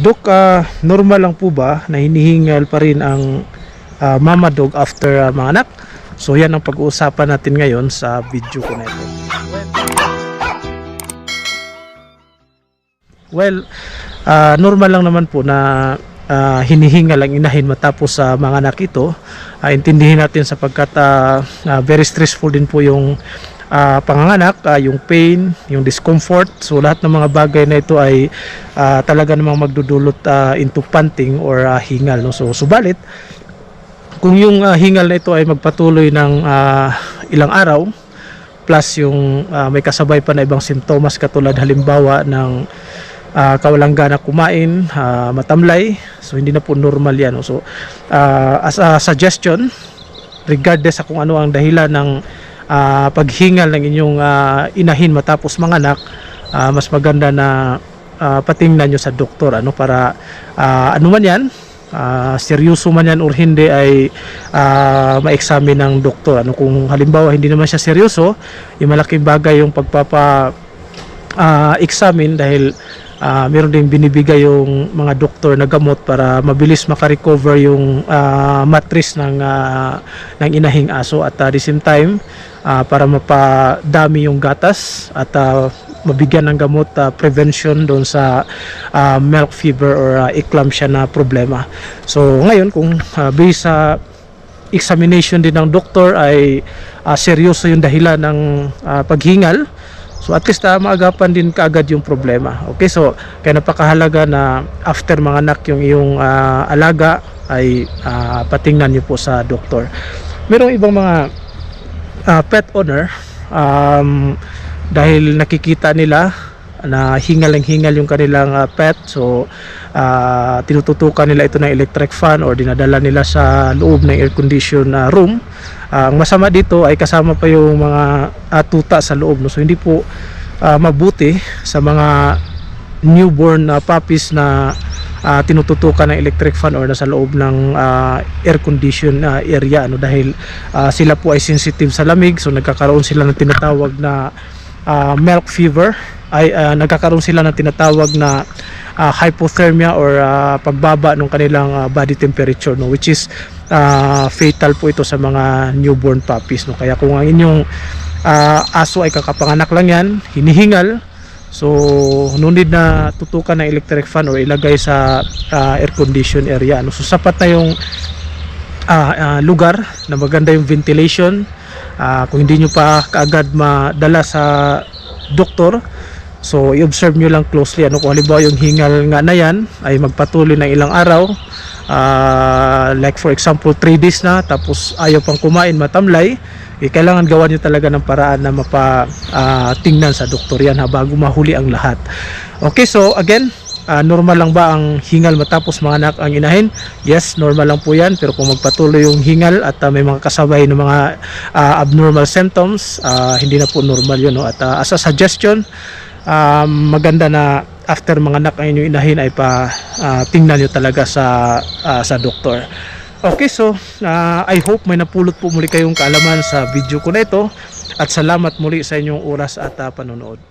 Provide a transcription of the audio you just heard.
Dok, ah, normal lang po ba na hinihingal pa rin ang ah, mama dog after ah, mga anak? So yan ang pag-uusapan natin ngayon sa video ko na ito. Well, ah, normal lang naman po na ah, hinihingal ang inahin matapos sa mga anak ito. Ah, intindihin natin sapagkat ah, ah, very stressful din po yung ah, panganganak, ah, yung pain, yung discomfort. So lahat ng mga bagay na ito ay ah, talaga namang magdudulot ah, into panting or ah, hingal. No? So subalit, kung yung ah, hingal na ito ay magpatuloy ng ah, ilang araw, plus yung ah, may kasabay pa na ibang simptomas katulad halimbawa ng ah, kawalang gana kumain, ah, matamlay, so hindi na po normal yan. So ah, as a suggestion, regardless sa kung ano ang dahilan ng ah, paghingal ng inyong ah, inahin matapos manganak, ah, mas maganda na ah, patingnan nyo sa doktor ano para ah, ano man yan ah, seryoso man yan or hindi ay ah, ma-examine ng doktor. Ano kung halimbawa hindi naman siya seryoso yung malaking bagay yung pagpapa ah, examine dahil ah, meron ding binibigay yung mga doktor na gamot para mabilis makarecover yung ah, matris ng ah, ng inahing aso at ah, the same time ah, para mapadami yung gatas at ah, mabigyan ng gamot ah, prevention doon sa ah, milk fever or ah, eclampsia na problema. So ngayon kung ah, based sa examination din ng doktor ay ah, seryoso yung dahilan ng ah, paghingal So at least uh, maagapan din kaagad yung problema. Okay, so kaya napakahalaga na after mga anak yung iyong ah, alaga ay ah, patingnan niyo po sa doktor. Merong ibang mga ah, pet owner um, dahil nakikita nila na hingal-hingal yung kanilang ah, pet. So ah, tinututukan nila ito ng electric fan or dinadala nila sa loob ng air condition na room. Ah, ang masama dito ay kasama pa yung mga ah, tuta sa loob no? So hindi po ah, mabuti sa mga newborn na puppies na ah, tinututukan ng electric fan or nasa loob ng ah, air condition ah, area ano dahil ah, sila po ay sensitive sa lamig so nagkakaroon sila ng tinatawag na ah, milk fever ay ah, nagkakaroon sila ng tinatawag na ah, hypothermia or ah, pagbaba ng kanilang ah, body temperature no which is ah, fatal po ito sa mga newborn puppies no. Kaya kung ang inyong ah, aso ay kakapanganak lang yan hinihingal so no need na tutukan ng electric fan or ilagay sa ah, air condition area no. So sapat na yung ah, ah, lugar na maganda yung ventilation Ah, kung hindi nyo pa kaagad madala sa doktor so i-observe nyo lang closely. Ano kung halimbawa yung hingal nga na yan ay magpatuloy ng ilang araw Ah, like for example 3 days na tapos ayaw pang kumain matamlay eh, kailangan gawan nyo talaga ng paraan na mapa ah, tingnan sa doktor yan ha, bago mahuli ang lahat. Okay so again Ah, normal lang ba ang hingal matapos mga anak ang inahin? Yes, normal lang po yan. Pero kung magpatuloy yung hingal at ah, may mga kasabay ng mga ah, abnormal symptoms, ah, hindi na po normal yun. No? At ah, as a suggestion, um, maganda na after mga anak ang inyong inahin ay pa ah, tingnan nyo talaga sa, ah, sa doktor. Okay, so ah, I hope may napulot po muli kayong kaalaman sa video ko na ito at salamat muli sa inyong oras at ah, panonood.